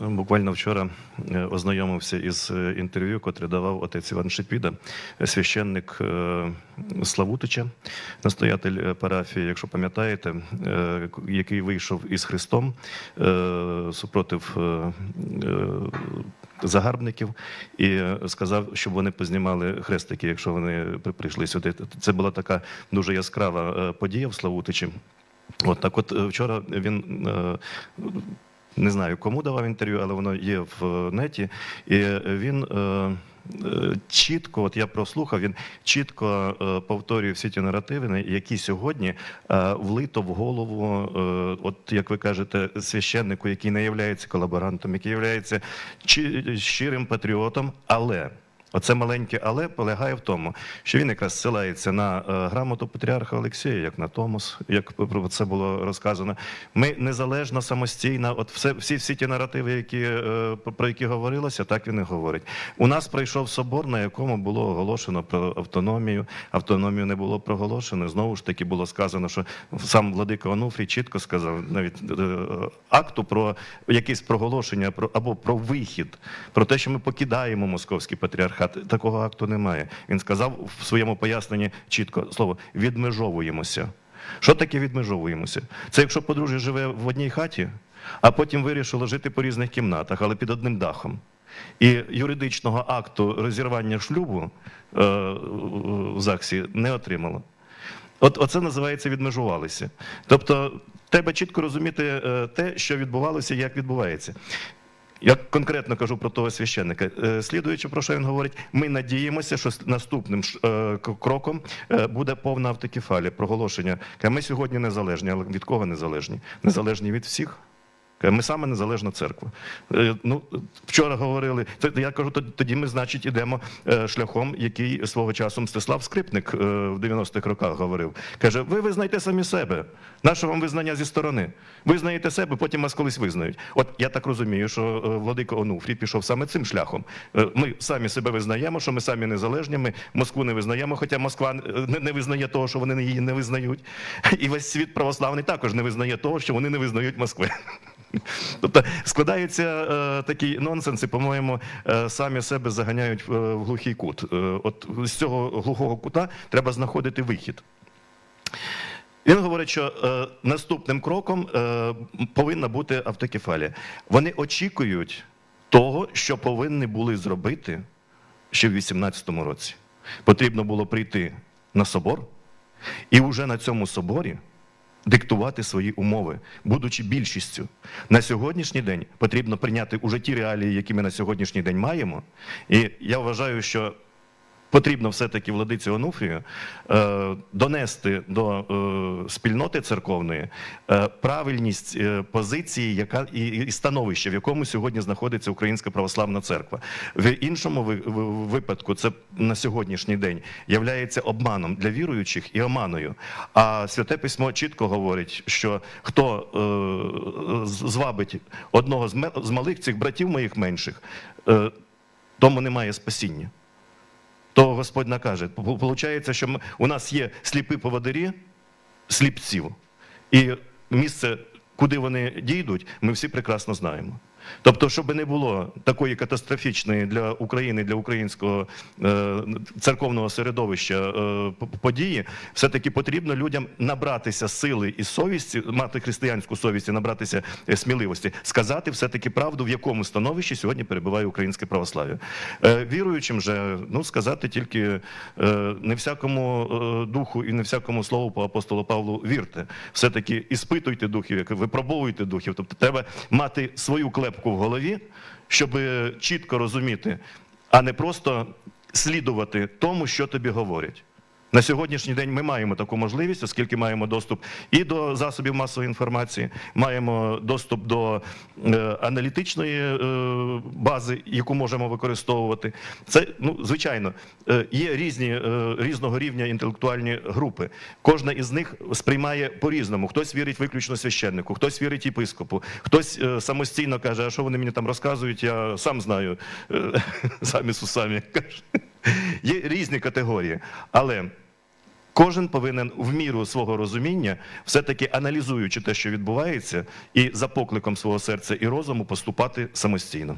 Буквально вчора е, ознайомився із е, інтерв'ю, котре давав отець Іван Шепіда, священник е, Славутича, настоятель парафії, якщо пам'ятаєте, який вийшов із Христом супротив загарбників і сказав, щоб вони познімали хрестики, якщо вони прийшли сюди. Це була така дуже яскрава подія в Славутичі. От так, от вчора він не знаю, кому давав інтерв'ю, але воно є в е, неті. І е, він е, чітко, от я прослухав, він чітко повторює всі ті наративи, які сьогодні влито в голову, от як ви кажете, священнику, який не є колаборантом, який є щирим патріотом, але. Оце маленьке але полягає в тому, що він якраз ссилається на е, грамоту патріарха Олексія, як на Томос, як про це було розказано. Ми незалежно, самостійно, от все, всі, всі ті наративи, які, е, про- які говорилося, так він і говорить. У нас пройшов собор, на якому було оголошено про автономію. Автономію не було проголошено. Знову ж таки було сказано, що сам владика Онуфрій чітко сказав навіть е, акту про якесь проголошення про або про вихід, про те, що ми покидаємо московський патріархат. Такого акту немає. Він сказав в своєму поясненні чітко слово відмежовуємося. Що таке відмежовуємося? Це якщо подружжя живе в одній хаті, а потім вирішило жити по різних кімнатах, але під одним дахом. І юридичного акту розірвання шлюбу е, в ЗАГСі не отримало. От оце називається відмежувалися. Тобто, треба чітко розуміти е, те, що відбувалося і як відбувається. Я конкретно кажу про того священника. Е, Слідуючи про що він говорить, ми надіємося, що наступним е, кроком е, буде повна автокефалія, проголошення. Ми сьогодні незалежні, але від кого незалежні? Незалежні від всіх. Каже, Ми саме незалежна церква. Е, Ну, вчора говорили, я кажу, тоді ми, значить, ідемо е, шляхом, який свого часу Мстислав Скрипник е, в 90-х роках говорив. Каже: ви визнайте самі себе. Наше вам визнання зі сторони. Визнаєте себе, потім вас колись визнають. От я так розумію, що е, владика Онуфрій пішов саме цим шляхом. Е, Ми самі себе визнаємо, що ми самі незалежні, ми Москву не визнаємо, хоча Москва е, не визнає того, що вони її не визнають. І весь світ православний також не визнає того, що вони не визнають Москви. Тобто складається е, такий нонсенс, і, по-моєму, е, самі себе заганяють в, е, в глухий кут. Е, от з цього глухого кута треба знаходити вихід. Він говорить, що е, наступним кроком е, повинна бути автокефалія. Вони очікують того, що повинні були зробити ще в 18-му році. Потрібно було прийти на собор, і вже на цьому соборі диктувати свої умови, будучи більшістю. На сьогоднішній день потрібно прийняти уже ті реалії, які ми на сьогоднішній день маємо. І я вважаю, що потрібно все-таки владиці Онуфрію е, донести до е, спільноти церковної е, правильність е, позиції, яка і, і становища, в якому сьогодні знаходиться Українська православна церква. В іншому ви- ви- випадку це на сьогоднішній день являється обманом для віруючих і оманою. А святе письмо чітко говорить, що хто е, звабить одного з малих цих братів моїх менших, е, тому немає спасіння то Господь накаже. Получається, що ми, у нас є сліпі поводирі сліпців, і місце, куди вони дійдуть, ми всі прекрасно знаємо. Тобто, щоб не було такої катастрофічної для України, для українського е, церковного середовища е, події, все-таки потрібно людям набратися сили і совісті, мати християнську совість і набратися е, сміливості, сказати все-таки правду, в якому становищі сьогодні перебуває українське православ'я. Віруючим же, ну сказати тільки не всякому духу і не всякому слову по апостолу Павлу вірте. Все-таки іспитуйте духів, випробовуйте духів. Тобто треба мати свою клепку в голові, щоб чітко розуміти, а не просто слідувати тому, що тобі говорять. На сьогоднішній день ми маємо таку можливість, оскільки маємо доступ і до засобів масової інформації, маємо доступ до е, аналітичної е, бази, яку можемо використовувати. Це ну звичайно е, є різні різного рівня інтелектуальні групи. Кожна із них сприймає по-різному. Хтось вірить виключно священнику, хтось вірить єпископу, хтось самостійно каже, а що вони мені там розказують, я сам знаю, самі з усамі каже. Є різні категорії, але Кожен повинен в міру свого розуміння, все-таки аналізуючи те, що відбувається, і за покликом свого серця і розуму поступати самостійно.